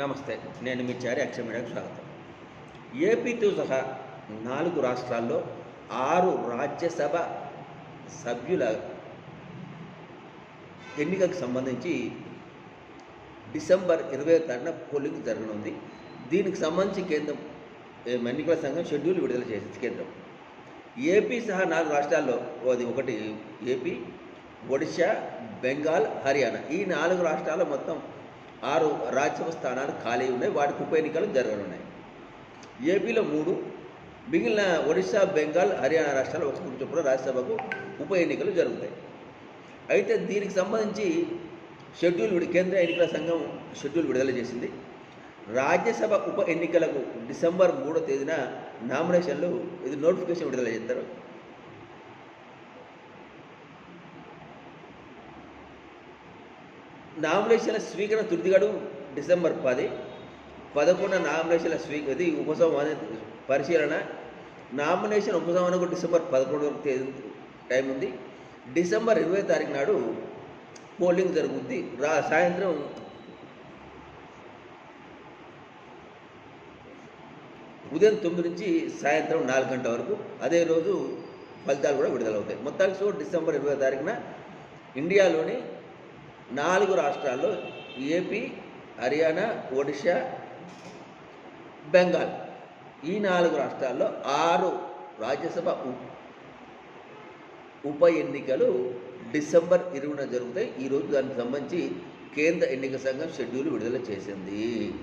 నమస్తే నేను మీ చారి అక్షయ స్వాగతం. ఏపీతో సహా నాలుగు రాష్ట్రాల్లో ఆరు రాజ్యసభ సభ్యుల ఎన్నికకు సంబంధించి డిసెంబర్ ఇరవై తారీఖున పోలింగ్ జరగనుంది. దీనికి సంబంధించి కేంద్రం ఎన్నికల సంఘం షెడ్యూల్ విడుదల చేసింది కేంద్రం. ఏపీ సహా నాలుగు రాష్ట్రాల్లో అది ఒకటి ఏపీ ఒడిశా బెంగాల్ హర్యానా ఈ నాలుగు రాష్ట్రాల్లో మొత్తం ఆరు రాజ్యసభ స్థానాలు ఖాళీ ఉన్నాయి. వాటికి ఉప ఎన్నికలు జరగనున్నాయి. ఏపీలో మూడు మిగిలిన ఒడిశా బెంగాల్ హర్యానా రాష్ట్రాలు ఒకటి చొప్పున రాజ్యసభకు ఉప ఎన్నికలు జరుగుతాయి. అయితే దీనికి సంబంధించి షెడ్యూల్ విడి కేంద్ర ఎన్నికల సంఘం షెడ్యూల్ విడుదల చేసింది. రాజ్యసభ ఉప ఎన్నికలకు డిసెంబర్ మూడో తేదీన నామినేషన్లు ఇది నోటిఫికేషన్ విడుదల చేస్తారు. నామినేషన్ల స్వీకరణ తుది గడువు డిసెంబర్ పది. పదకొండు నామినేషన్ల స్వీ ఇది ఉపసంహరణ పరిశీలన. నామినేషన్ ఉపసంహరణకు డిసెంబర్ పదకొండు వరకు తేదీ టైం ఉంది. డిసెంబర్ ఇరవై తారీఖు నాడు పోలింగ్ జరుగుద్ది. రా సాయంత్రం ఉదయం తొమ్మిది నుంచి సాయంత్రం నాలుగు గంటల వరకు. అదే రోజు ఫలితాలు కూడా విడుదలవుతాయి. మొత్తానికి సో డిసెంబర్ ఇరవై తారీఖున ఇండియాలోని నాలుగు రాష్ట్రాల్లో ఏపీ హర్యానా ఒడిశా బెంగాల్. ఈ నాలుగు రాష్ట్రాల్లో ఆరు రాజ్యసభ ఉప ఎన్నికలు డిసెంబర్ ఇరవైన జరుగుతాయి. ఈరోజు దానికి సంబంధించి కేంద్ర ఎన్నిక సంఘం షెడ్యూల్ విడుదల చేసింది.